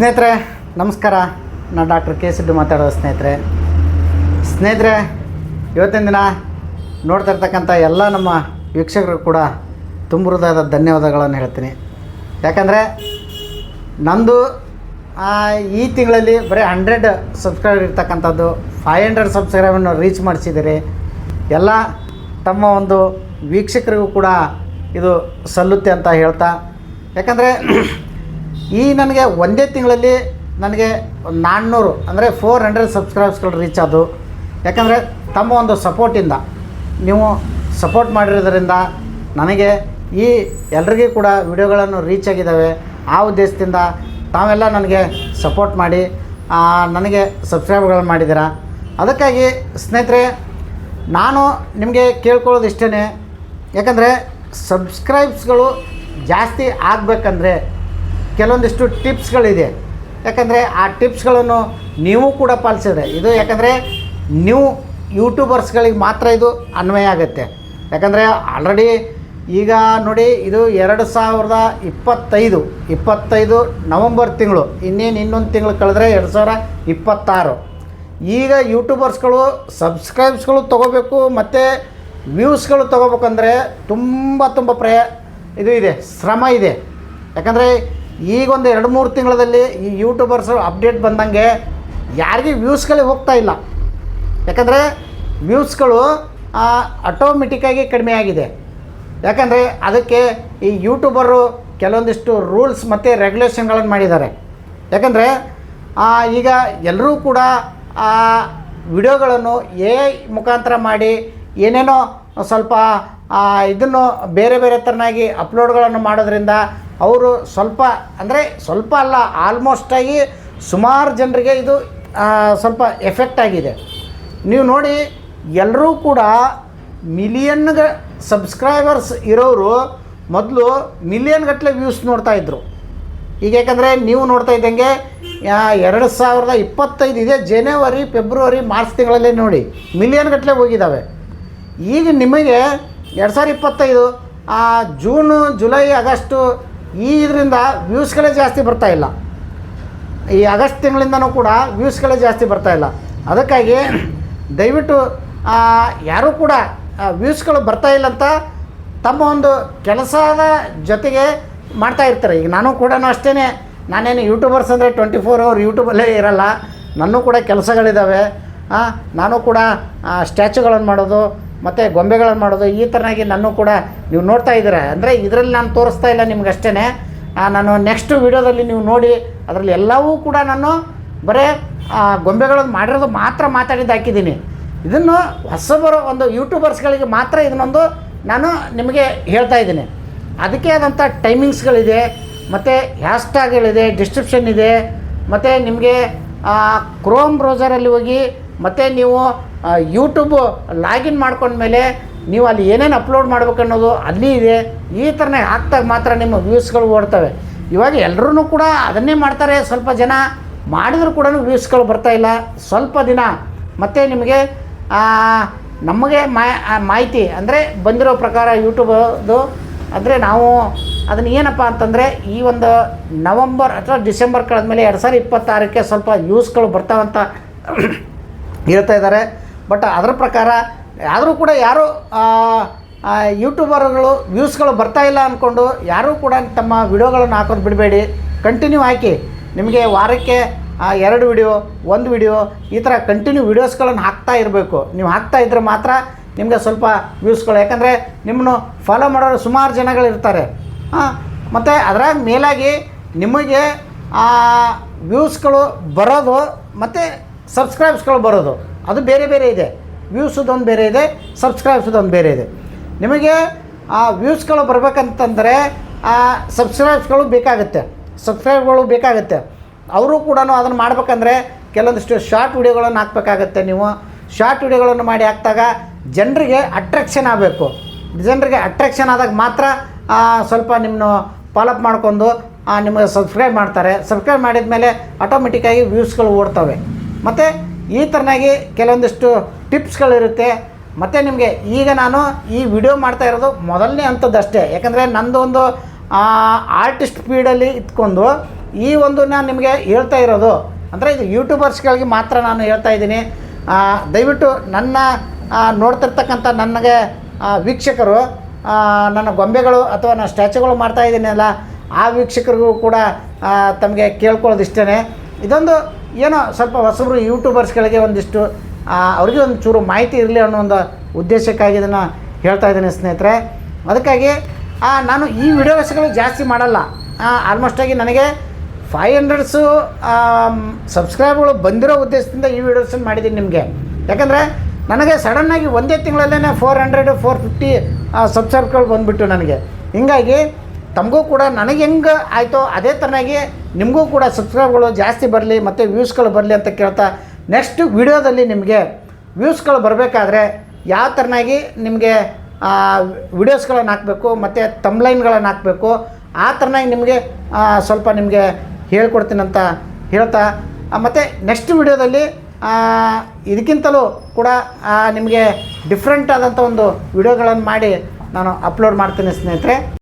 ಸ್ನೇಹಿತರೆ, ನಮಸ್ಕಾರ. ನಾನು ಡಾಕ್ಟರ್ ಕೆ ಸಿದ್ದು ಮಾತಾಡೋದು ಸ್ನೇಹಿತರೆ. ಸ್ನೇಹಿತರೆ, ಇವತ್ತಿನ ದಿನ ನೋಡ್ತಾ ಇರ್ತಕ್ಕಂಥ ಎಲ್ಲ ನಮ್ಮ ವೀಕ್ಷಕರು ಕೂಡ ತುಂಬ ಹೃದಯದ ಧನ್ಯವಾದಗಳನ್ನು ಹೇಳ್ತೀನಿ. ಯಾಕಂದರೆ, ನಂದು ಈ ತಿಂಗಳಲ್ಲಿ ಬರೀ ಹಂಡ್ರೆಡ್ ಸಬ್ಸ್ಕ್ರೈಬರ್ ಇರ್ತಕ್ಕಂಥದ್ದು ಫೈವ್ ಹಂಡ್ರೆಡ್ ಸಬ್ಸ್ಕ್ರೈಬನ್ನು ರೀಚ್ ಮಾಡಿಸಿದ್ದೀರಿ. ಎಲ್ಲ ತಮ್ಮ ಒಂದು ವೀಕ್ಷಕರಿಗೂ ಕೂಡ ಇದು ಸಲ್ಲುತ್ತೆ ಅಂತ ಹೇಳ್ತಾ. ಯಾಕಂದರೆ ಈ ನನಗೆ ಒಂದೇ ತಿಂಗಳಲ್ಲಿ ನನಗೆ ನಾನ್ನೂರು, ಅಂದರೆ ಫೋರ್ ಹಂಡ್ರೆಡ್ ಸಬ್ಸ್ಕ್ರೈಬ್ಸ್ಗಳು ರೀಚ್ ಆದವು. ಯಾಕಂದರೆ ತಮ್ಮ ಒಂದು ಸಪೋರ್ಟಿಂದ ನೀವು ಸಪೋರ್ಟ್ ಮಾಡಿರೋದರಿಂದ ನನಗೆ ಈ ಎಲ್ರಿಗೂ ಕೂಡ ವಿಡಿಯೋಗಳನ್ನು ರೀಚ್ ಆಗಿದ್ದಾವೆ ಆ ಉದ್ದೇಶದಿಂದ ತಾವೆಲ್ಲ ನನಗೆ ಸಪೋರ್ಟ್ ಮಾಡಿ ನನಗೆ ಸಬ್ಸ್ಕ್ರೈಬ್ಗಳನ್ನು ಮಾಡಿದ್ದೀರಾ. ಅದಕ್ಕಾಗಿ ಸ್ನೇಹಿತರೆ, ನಾನು ನಿಮಗೆ ಕೇಳ್ಕೊಳ್ಳೋದು ಇಷ್ಟೇ ಯಾಕಂದರೆ ಸಬ್ಸ್ಕ್ರೈಬ್ಸ್ಗಳು ಜಾಸ್ತಿ ಆಗಬೇಕಂದ್ರೆ ಕೆಲವೊಂದಿಷ್ಟು ಟಿಪ್ಸ್ಗಳಿದೆ. ಯಾಕಂದರೆ ಆ ಟಿಪ್ಸ್ಗಳನ್ನು ನೀವು ಕೂಡ ಪಾಲಿಸಿದ್ರೆ, ಇದು ಯಾಕಂದರೆ ನೀವು ಯೂಟ್ಯೂಬರ್ಸ್ಗಳಿಗೆ ಮಾತ್ರ ಇದು ಅನ್ವಯ ಆಗುತ್ತೆ. ಯಾಕಂದರೆ ಆಲ್ರೆಡಿ ಈಗ ನೋಡಿ ಇದು ಎರಡು ಸಾವಿರದ ಇಪ್ಪತ್ತೈದು ಇಪ್ಪತ್ತೈದು ನವಂಬರ್ ತಿಂಗಳು, ಇನ್ನೇನು ಇನ್ನೊಂದು ತಿಂಗಳು ಕಳೆದ್ರೆ ಎರಡು ಸಾವಿರ ಇಪ್ಪತ್ತಾರು. ಈಗ ಯೂಟ್ಯೂಬರ್ಸ್ಗಳು ಸಬ್ಸ್ಕ್ರೈಬ್ಸ್ಗಳು ತೊಗೋಬೇಕು, ಮತ್ತು ವ್ಯೂಸ್ಗಳು ತೊಗೋಬೇಕಂದ್ರೆ ತುಂಬ ತುಂಬ ಪ್ರಯ ಇದು ಇದೆ, ಶ್ರಮ ಇದೆ. ಯಾಕಂದರೆ ಈಗೊಂದು ಎರಡು ಮೂರು ತಿಂಗಳಲ್ಲಿ ಈ ಯೂಟ್ಯೂಬರ್ಸ್ ಅಪ್ಡೇಟ್ ಬಂದಂಗೆ ಯಾರಿಗೆ ವ್ಯೂಸ್ಗಳಿಗೆ ಹೋಗ್ತಾ ಇಲ್ಲ. ಯಾಕಂದರೆ ವ್ಯೂಸ್ಗಳು ಆಟೋಮೆಟಿಕ್ಕಾಗಿ ಕಡಿಮೆ ಆಗಿದೆ. ಯಾಕಂದರೆ ಅದಕ್ಕೆ ಈ ಯೂಟ್ಯೂಬರು ಕೆಲವೊಂದಿಷ್ಟು ರೂಲ್ಸ್ ಮತ್ತು ರೆಗ್ಯುಲೇಷನ್ಗಳನ್ನು ಮಾಡಿದ್ದಾರೆ. ಯಾಕಂದರೆ ಈಗ ಎಲ್ಲರೂ ಕೂಡ, ಆ ವಿಡಿಯೋಗಳನ್ನು ಎ ಮುಖಾಂತರ ಮಾಡಿ ಏನೇನೋ ಸ್ವಲ್ಪ ಇದನ್ನು ಬೇರೆ ಬೇರೆ ಥರನಾಗಿ ಅಪ್ಲೋಡ್ಗಳನ್ನು ಮಾಡೋದ್ರಿಂದ ಅವರು ಸ್ವಲ್ಪ, ಅಂದರೆ ಸ್ವಲ್ಪ ಅಲ್ಲ ಆಲ್ಮೋಸ್ಟಾಗಿ ಸುಮಾರು ಜನರಿಗೆ ಇದು ಸ್ವಲ್ಪ ಎಫೆಕ್ಟ್ ಆಗಿದೆ. ನೀವು ನೋಡಿ ಎಲ್ಲರೂ ಕೂಡ ಮಿಲಿಯನ್ಗೆ ಸಬ್ಸ್ಕ್ರೈಬರ್ಸ್ ಇರೋರು ಮೊದಲು ಮಿಲಿಯನ್ ಗಟ್ಟಲೆ ವ್ಯೂಸ್ ನೋಡ್ತಾ ಇದ್ರು. ಈಗ ಯಾಕಂದರೆ ನೀವು ನೋಡ್ತಾ ಇದ್ದಂಗೆ ಎರಡು ಸಾವಿರದ ಇಪ್ಪತ್ತೈದು ಇದೆ ಜನವರಿ ಫೆಬ್ರವರಿ ಮಾರ್ಚ್ ತಿಂಗಳಲ್ಲೇ ನೋಡಿ ಮಿಲಿಯನ್ ಗಟ್ಟಲೆ ಹೋಗಿದ್ದಾವೆ ಈಗ ನಿಮಗೆ ಎರಡು ಸಾವಿರದ ಇಪ್ಪತ್ತೈದು ಜೂನು, ಜುಲೈ, ಆಗಸ್ಟು, ಈ ಇದರಿಂದ ವ್ಯೂಸ್ಗಳೇ ಜಾಸ್ತಿ ಬರ್ತಾ ಇಲ್ಲ. ಈ ಆಗಸ್ಟ್ ತಿಂಗಳಿಂದನೂ ಕೂಡ ವ್ಯೂಸ್ಗಳೇ ಜಾಸ್ತಿ ಬರ್ತಾ ಇಲ್ಲ. ಅದಕ್ಕಾಗಿ ದಯವಿಟ್ಟು ಯಾರೂ ಕೂಡ ವ್ಯೂಸ್ಗಳು ಬರ್ತಾ ಇಲ್ಲ ಅಂತ ತಮ್ಮ ಒಂದು ಕೆಲಸದ ಜೊತೆಗೆ ಮಾಡ್ತಾ ಇರ್ತಾರೆ. ಈಗ ನಾನು ಕೂಡ ಅಷ್ಟೇ ನಾನೇನು ಯೂಟ್ಯೂಬರ್ಸ್ ಅಂದರೆ ಟ್ವೆಂಟಿ ಫೋರ್ ಅವರ್ ಯೂಟ್ಯೂಬಲ್ಲೇ ಇರಲ್ಲ. ನನ್ನೂ ಕೂಡ ಕೆಲಸಗಳಿದ್ದಾವೆ ನಾನು ಕೂಡ ಸ್ಟ್ಯಾಚುಗಳನ್ನು ಮಾಡೋದು ಮತ್ತು ಗೊಂಬೆಗಳನ್ನು ಮಾಡೋದು, ಈ ಥರನಾಗಿ ನಾನು ಕೂಡ ನೀವು ನೋಡ್ತಾ ಇದ್ದೀರ? ಅಂದರೆ ಇದರಲ್ಲಿ ನಾನು ತೋರಿಸ್ತಾ ಇಲ್ಲ ನಿಮ್ಗೆ ಅಷ್ಟೇ ನಾನು ನೆಕ್ಸ್ಟ್ ವೀಡಿಯೋದಲ್ಲಿ ನೀವು ನೋಡಿ, ಅದರಲ್ಲಿ ಎಲ್ಲವೂ ಕೂಡ ನಾನು ಬರೀ ಗೊಂಬೆಗಳನ್ನು ಮಾಡಿರೋದು ಮಾತ್ರ ಮಾತಾಡಿದ್ದು ಹಾಕಿದ್ದೀನಿ. ಇದನ್ನು ಹೊಸಬರು ಒಂದು ಯೂಟ್ಯೂಬರ್ಸ್ಗಳಿಗೆ ಮಾತ್ರ ಇದನ್ನೊಂದು ನಾನು ನಿಮಗೆ ಹೇಳ್ತಾ ಇದ್ದೀನಿ. ಅದಕ್ಕೆ ಆದಂಥ ಟೈಮಿಂಗ್ಸ್ಗಳಿದೆ ಮತ್ತು ಹ್ಯಾಶ್ಟ್ಯಾಗ್ಗಳಿದೆ ಡಿಸ್ಕ್ರಿಪ್ಷನ್ ಇದೆ, ಮತ್ತು ನಿಮಗೆ ಕ್ರೋಮ್ ಬ್ರೌಸರಲ್ಲಿ ಹೋಗಿ, ಮತ್ತು ನೀವು ಯೂಟ್ಯೂಬ್ ಲಾಗಿನ್ ಮಾಡ್ಕೊಂಡ್ಮೇಲೆ ನೀವು ಅಲ್ಲಿ ಏನೇನು ಅಪ್ಲೋಡ್ ಮಾಡ್ಬೇಕು ಅನ್ನೋದು ಅಲ್ಲಿ ಇದೆ. ಈ ಥರನೇ ಹಾಕ್ದಾಗ ಮಾತ್ರ ನಿಮ್ಮ ವ್ಯೂಸ್ಗಳು ಓಡ್ತವೆ. ಇವಾಗ ಎಲ್ಲರೂ ಕೂಡ ಅದನ್ನೇ ಮಾಡ್ತಾರೆ. ಸ್ವಲ್ಪ ಜನ ಮಾಡಿದರೂ ಕೂಡ ವ್ಯೂಸ್ಗಳು ಬರ್ತಾ ಇಲ್ಲ. ಸ್ವಲ್ಪ ದಿನ ಮತ್ತು ನಿಮಗೆ ನಮಗೆ ಮಾಹಿತಿ ಅಂದರೆ ಬಂದಿರೋ ಪ್ರಕಾರ ಯೂಟ್ಯೂಬದು ಅಂದರೆ ನಾವು ಅದನ್ನು ಏನಪ್ಪ ಅಂತಂದರೆ ಈ ಒಂದು ನವಂಬರ್ ಅಥವಾ ಡಿಸೆಂಬರ್ ಕಳೆದ ಮೇಲೆ ಎರಡು ಸಾವಿರದ ಇಪ್ಪತ್ತಾರಕ್ಕೆ ಸ್ವಲ್ಪ ನ್ಯೂಸ್ಗಳು ಬರ್ತಾವಂತ ಹೇಳ್ತಾ ಇದ್ದಾರೆ. ಬಟ್ ಅದರ ಪ್ರಕಾರ, ಆದರೂ ಕೂಡ ಯಾರು ಯೂಟ್ಯೂಬರ್ಗಳು, ವ್ಯೂಸ್ಗಳು ಇಲ್ಲ ಅಂದ್ಕೊಂಡು ಯಾರೂ ಕೂಡ ತಮ್ಮ ವಿಡಿಯೋಗಳನ್ನು ಹಾಕೋದು ಬಿಡಬೇಡಿ. ಕಂಟಿನ್ಯೂ ಹಾಕಿ. ನಿಮಗೆ ವಾರಕ್ಕೆ ಎರಡು ವಿಡಿಯೋ, ಒಂದು ವಿಡಿಯೋ, ಈ ಥರ ಕಂಟಿನ್ಯೂ ವಿಡಿಯೋಸ್ಗಳನ್ನು ಹಾಕ್ತಾ ಇರಬೇಕು. ನೀವು ಹಾಕ್ತಾ ಇದ್ದರೆ ಮಾತ್ರ ನಿಮಗೆ ಸ್ವಲ್ಪ ವ್ಯೂಸ್ಗಳು, ಯಾಕಂದರೆ ನಿಮ್ಮನ್ನು ಫಾಲೋ ಮಾಡೋರು ಸುಮಾರು ಜನಗಳಿರ್ತಾರೆ ಹಾಂ ಮತ್ತು ಅದರ ಮೇಲಾಗಿ ನಿಮಗೆ ವ್ಯೂಸ್ಗಳು ಬರೋದು, ಮತ್ತು ಸಬ್ಸ್ಕ್ರೈಬ್ಸ್ಗಳು ಬರೋದು. ಅದು ಬೇರೆ ಬೇರೆ ಇದೆ. ವ್ಯೂಸದೊಂದು ಬೇರೆ ಇದೆ ಸಬ್ಸ್ಕ್ರೈಬ್ಸದೊಂದು ಬೇರೆ ಇದೆ. ನಿಮಗೆ ಆ ವ್ಯೂಸ್ಗಳು ಬರಬೇಕಂತಂದರೆ ಸಬ್ಸ್ಕ್ರೈಬ್ಸ್ಗಳು ಬೇಕಾಗುತ್ತೆ. ಸಬ್ಸ್ಕ್ರೈಬ್ಗಳು ಬೇಕಾಗುತ್ತೆ. ಅವರು ಕೂಡ ಅದನ್ನು ಮಾಡಬೇಕಂದ್ರೆ ಕೆಲವೊಂದಿಷ್ಟು ಶಾರ್ಟ್ ವಿಡಿಯೋಗಳನ್ನು ಹಾಕಬೇಕಾಗತ್ತೆ ನೀವು. ಶಾರ್ಟ್ ವಿಡಿಯೋಗಳನ್ನು ಮಾಡಿ ಹಾಕಿದಾಗ ಜನರಿಗೆ ಅಟ್ರಾಕ್ಷನ್ ಆಗಬೇಕು. ಜನರಿಗೆ ಅಟ್ರಾಕ್ಷನ್ ಆದಾಗ ಮಾತ್ರ ಆ, ಸ್ವಲ್ಪ ನಿಮ್ಮನ್ನು ಫಾಲೋಅಪ್ ಮಾಡ್ಕೊಂಡು ಆ, ನಿಮಗೆ ಸಬ್ಸ್ಕ್ರೈಬ್ ಮಾಡ್ತಾರೆ. ಸಬ್ಸ್ಕ್ರೈಬ್ ಮಾಡಿದ ಮೇಲೆ ಆಟೋಮೆಟಿಕ್ಕಾಗಿ ವ್ಯೂಸ್ಗಳು ಓಡ್ತವೆ. ಮತ್ತು ಈ ಥರನಾಗಿ ಕೆಲವೊಂದಿಷ್ಟು ಟಿಪ್ಸ್ಗಳಿರುತ್ತೆ. ಮತ್ತು ನಿಮಗೆ ಈಗ ನಾನು ಈ ವಿಡಿಯೋ ಮಾಡ್ತಾ ಇರೋದು ಮೊದಲನೇ ಅಂಥದ್ದಷ್ಟೇ ಯಾಕಂದರೆ ನಂದು ಒಂದು ಆರ್ಟಿಸ್ಟ್ ಫೀಲ್ಡಲ್ಲಿ ಇದ್ಕೊಂಡು ಈ ಒಂದು ನಾನು ನಿಮಗೆ ಹೇಳ್ತಾ ಇರೋದು. ಅಂದರೆ ಇದು ಯೂಟ್ಯೂಬರ್ಸ್ಗಳಿಗೆ ಮಾತ್ರ ನಾನು ಹೇಳ್ತಾ ಇದ್ದೀನಿ. ದಯವಿಟ್ಟು ನನ್ನ ನೋಡ್ತಿರ್ತಕ್ಕಂಥ ನನಗೆ ವೀಕ್ಷಕರು ನನ್ನ ಗೊಂಬೆಗಳು ಅಥವಾ ನಾನು ಸ್ಟ್ಯಾಚುಗಳು ಮಾಡ್ತಾ ಇದ್ದೀನಲ್ಲ, ಆ ವೀಕ್ಷಕರಿಗೂ ಕೂಡ ತಮಗೆ ಕೇಳ್ಕೊಳ್ಳೋದು ಇಷ್ಟೇ ಇದೊಂದು ಏನೋ ಸ್ವಲ್ಪ ಹೊಸಬ್ರು ಯೂಟ್ಯೂಬರ್ಸ್ಗಳಿಗೆ ಒಂದಿಷ್ಟು ಅವ್ರಿಗೆ ಒಂದು ಚೂರು ಮಾಹಿತಿ ಇರಲಿ ಅನ್ನೋ ಒಂದು ಉದ್ದೇಶಕ್ಕಾಗಿ ಇದನ್ನು ಹೇಳ್ತಾ ಇದ್ದೀನಿ ಸ್ನೇಹಿತರೆ. ಅದಕ್ಕಾಗಿ ನಾನು ಈ ವಿಡಿಯೋಸ್ಗಳು ಜಾಸ್ತಿ ಮಾಡಲ್ಲ. ಆಲ್ಮೋಸ್ಟಾಗಿ ನನಗೆ ಫೈವ್ ಹಂಡ್ರೆಡ್ಸು ಸಬ್ಸ್ಕ್ರೈಬ್ಗಳು ಬಂದಿರೋ ಉದ್ದೇಶದಿಂದ ಈ ವಿಡಿಯೋಸನ್ನು ಮಾಡಿದ್ದೀನಿ ನಿಮಗೆ. ಯಾಕಂದರೆ ನನಗೆ ಸಡನ್ನಾಗಿ ಒಂದೇ ತಿಂಗಳಲ್ಲೇ ಫೋರ್ ಹಂಡ್ರೆಡ್ ಫೋರ್ ಫಿಫ್ಟಿ ಸಬ್ಸ್ಕ್ರೈಬ್ಗಳು ಬಂದುಬಿಟ್ಟು ನನಗೆ. ಹಿಂಗಾಗಿ ತಮಗೂ ಕೂಡ ನನಗೆ ಹೆಂಗೆ ಆಯಿತೋ ಅದೇ ಥರನಾಗಿ ನಿಮಗೂ ಕೂಡ ಸಬ್ಸ್ಕ್ರೈಬ್ಗಳು ಜಾಸ್ತಿ ಬರಲಿ ಮತ್ತು ವ್ಯೂಸ್ಗಳು ಬರಲಿ ಅಂತ ಕೇಳ್ತಾ ನೆಕ್ಸ್ಟ್ ವಿಡಿಯೋದಲ್ಲಿ ನಿಮಗೆ ವ್ಯೂಸ್ಗಳು ಬರಬೇಕಾದ್ರೆ ಯಾವ ಥರನಾಗಿ ನಿಮಗೆ ವಿಡಿಯೋಸ್ಗಳನ್ನು ಹಾಕಬೇಕು ಮತ್ತು ತಮ್ಲೈನ್ಗಳನ್ನು ಹಾಕಬೇಕು, ಆ ಥರನಾಗಿ ನಿಮಗೆ ಸ್ವಲ್ಪ ನಿಮಗೆ ಹೇಳ್ಕೊಡ್ತೀನಂತ ಹೇಳ್ತಾ ಮತ್ತು ನೆಕ್ಸ್ಟ್ ವಿಡಿಯೋದಲ್ಲಿ ಇದಕ್ಕಿಂತಲೂ ಕೂಡ ನಿಮಗೆ ಡಿಫ್ರೆಂಟ್ ಆದಂಥ ಒಂದು ವಿಡಿಯೋಗಳನ್ನು ಮಾಡಿ ನಾನು ಅಪ್ಲೋಡ್ ಮಾಡ್ತೀನಿ ಸ್ನೇಹಿತರೆ.